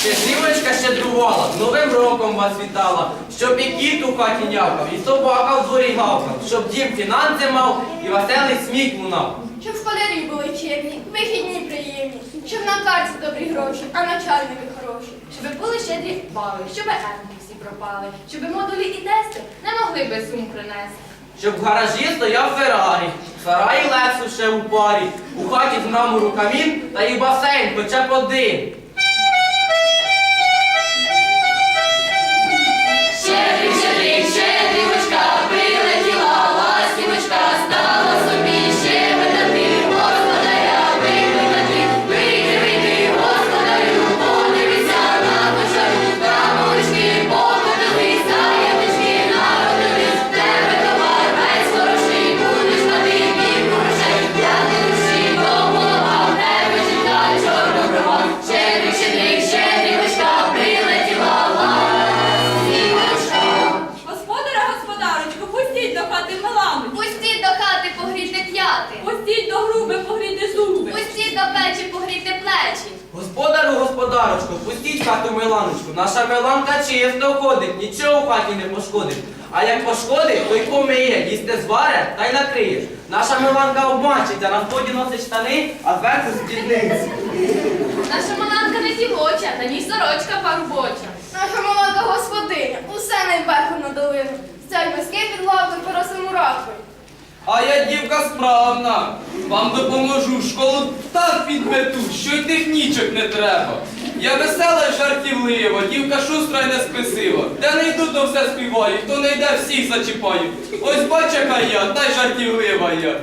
Ще зімочка щедрувала, Новим роком вас вітала, щоб і кіт у хаті нявкав, і собака в дворі гавкав, щоб дім фінанси мав і веселий сміх лунав. Щоб школярі були чемні, вихідні приємні, щоб на карті добрі гроші, а начальники хороші. Щоб були щедрі бали, щоб енки всі пропали, щоб модулі і тести не могли без сум принести. Щоб в гаражі стояв Феррарі, в сараї Лексус ще у парі, у хаті з мрамору камін та і басейн хоча б один. Господару, пустіть хату Миланочку. Наша Миланка чисто ходить, нічого в хаті не пошкодить. А як пошкодить, то й помиє, їсти зваре та й накриє. Наша Миланка обманчиться, на вході носить штани, а зверху спідниці. Наша маланка не дівоча, на ній сорочка парубоча. Наша молода господиня, усе найверху на долину. Стять миски під лавкою поросимо ракою. А я дівка справна. Вам допоможу. Школу так підмету, що й технічок не треба. Я весела й жартівлива, дівка шустра й не спесива. Де не йду, то все співаю, хто не йде, всіх зачіпаю. Ось бач, яка я, та й жартівлива я.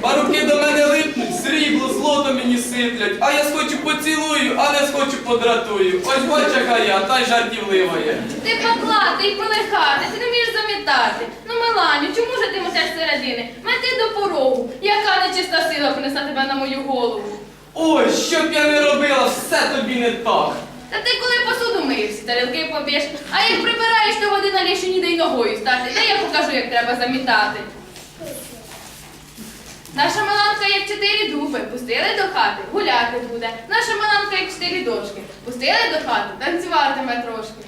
Парубки до мене липнуть, срібло, злото мені сиплять, а я схочу поцілую, а не схочу подратую. Ось бач, яка я, та й жартівлива я. Ти поклади й полихати, ти не вмієш замітати. Ну, Меланю, чому ж ти метеш середини? Мети до порогу, яка нечиста сила принесла тебе на мою голову. Ой, що б я не робила, все тобі не так. Та ти коли посуду миєш, всі тарілки поб'єш, а як прибираєш, то води на ніде й ногою стати. Та я покажу, як треба замітати. Наша маланка, як чотири дуби, пустили до хати, гуляти буде. Наша маланка, як чотири дошки, пустили до хати, танцюватиме трошки.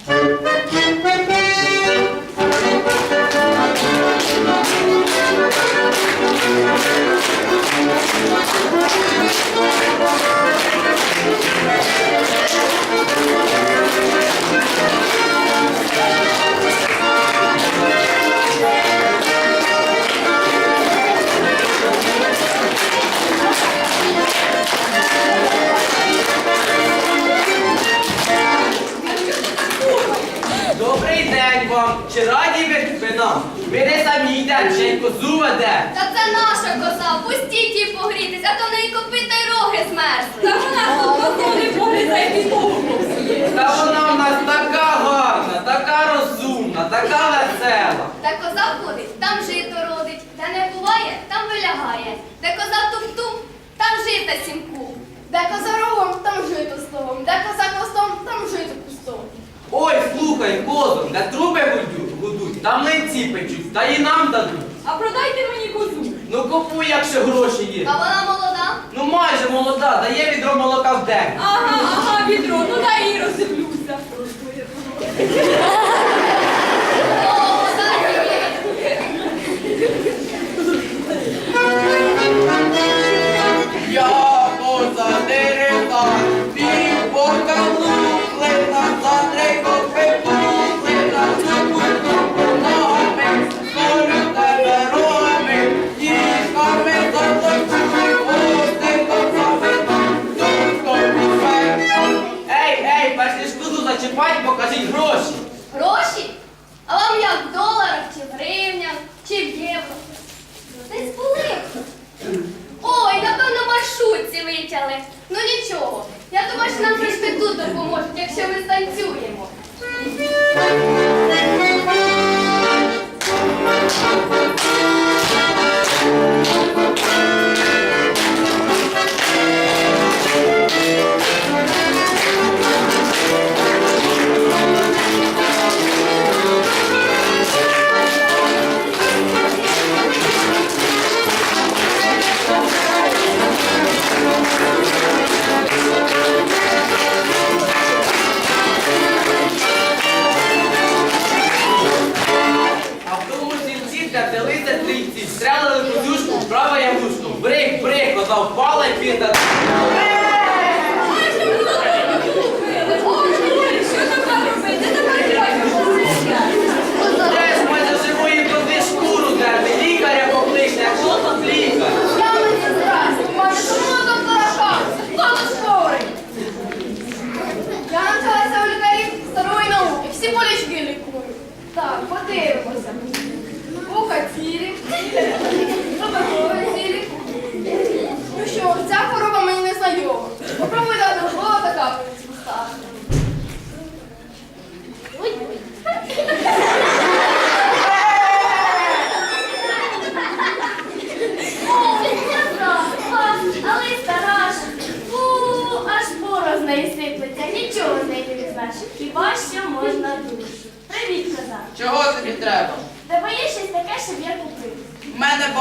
Добрий день вам! Чи раді ви ви нам? Ми не самі йдемо, ще й козу веде. Та це наша коза, пустіть її погрітись, а то в неї копита й роги змерзли. Та вона тут погрізає підлогу всіє. Та вона в нас така гарна, така розумна, така весела. Де коза ходить, там жито родить, де не буває, там вилягає. Де коза туп-туп, там жита сімку. Де коза рогом, там жито словом. Де коза хвостом, там жито кустом. Ой, слухай, козу, де труби гудуть, та млинці печуть, та і нам дадуть. А продайте мені козу. Ну купуй, якщо гроші є. А вона молода. Ну майже молода, дає відро молока в день. Ага, ага, відро, ну дай її роздивлюся.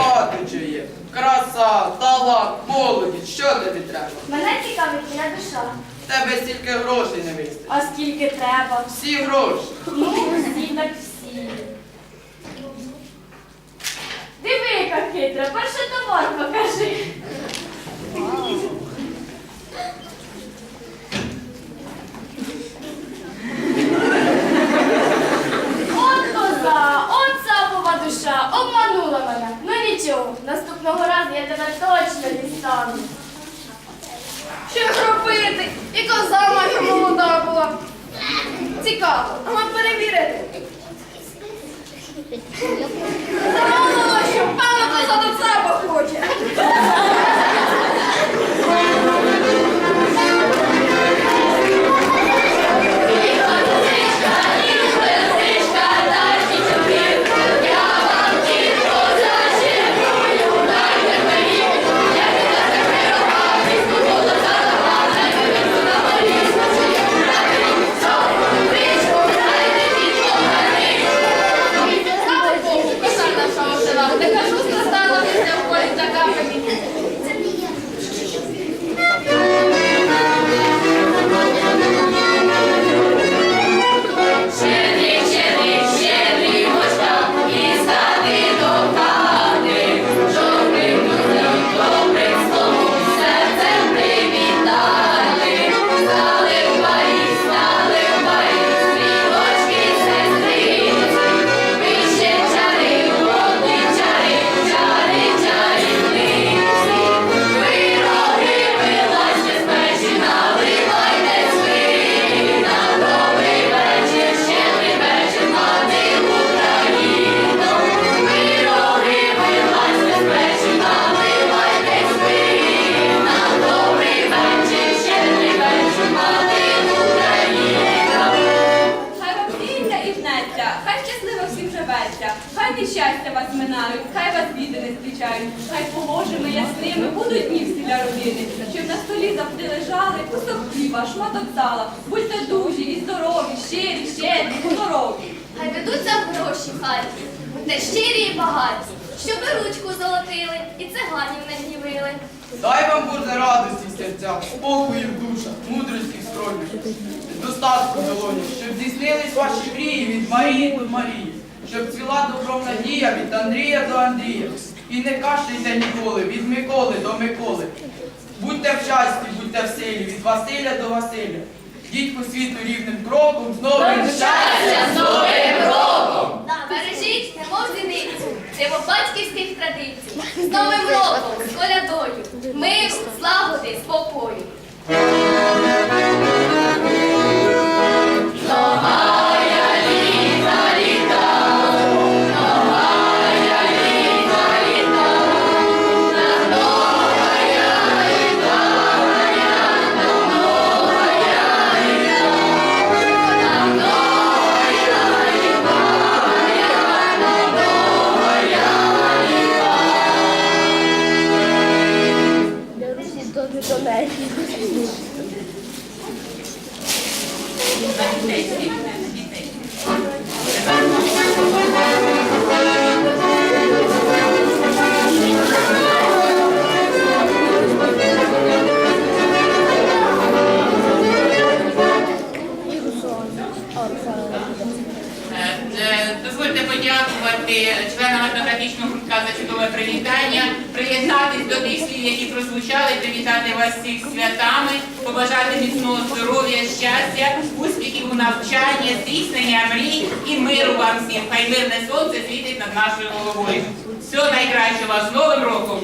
Мене багато чого є. Краса, талант, молодість. Що тобі треба? Мене цікавить твоя душа. Тебе стільки грошей не вистачить. А скільки треба? Всі гроші. Ну, всі так всі. Диви, яка хитра, перший товар покажи. Завжди лежали кусок хліба, шматок сала. Будьте дужі і здорові, щирі, щедрі, здорові. Хай ведуться гроші в хаті, будьте щирі і багаті, щоб ручку золотили, і циганів не гнівили. Дай вам Боже радості в серцях, спокою в душах, мудрості в скронях, достатку в долонях, щоб здійснились ваші мрії від Марії до Марії, щоб цвіла добром надія від Андрія до Андрія. І не кашляйте ніколи від Миколи до Миколи. Будьте в щасті, будьте в силі, від Василя до Василя. Йдіть по світу рівним кроком, з новим щастям! з новим роком! Бережіть, немов зіницю, диво батьківських традицій, з Новим роком, з колядою, миру, злагоди, спокою. Подякувати членам етнографічного гуртка за чудове привітання, приєднатись до тих слів, які прозвучали, привітати вас всіх святами, побажати міцного здоров'я, щастя, успіхів у навчанні, здійснення мрій і миру вам всім. Хай мирне сонце світить над нашою головою. Всього найкращого з Новим роком!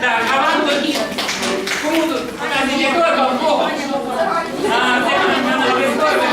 Так, а вам тоді. Кому тут? Це прийшла. Приємно.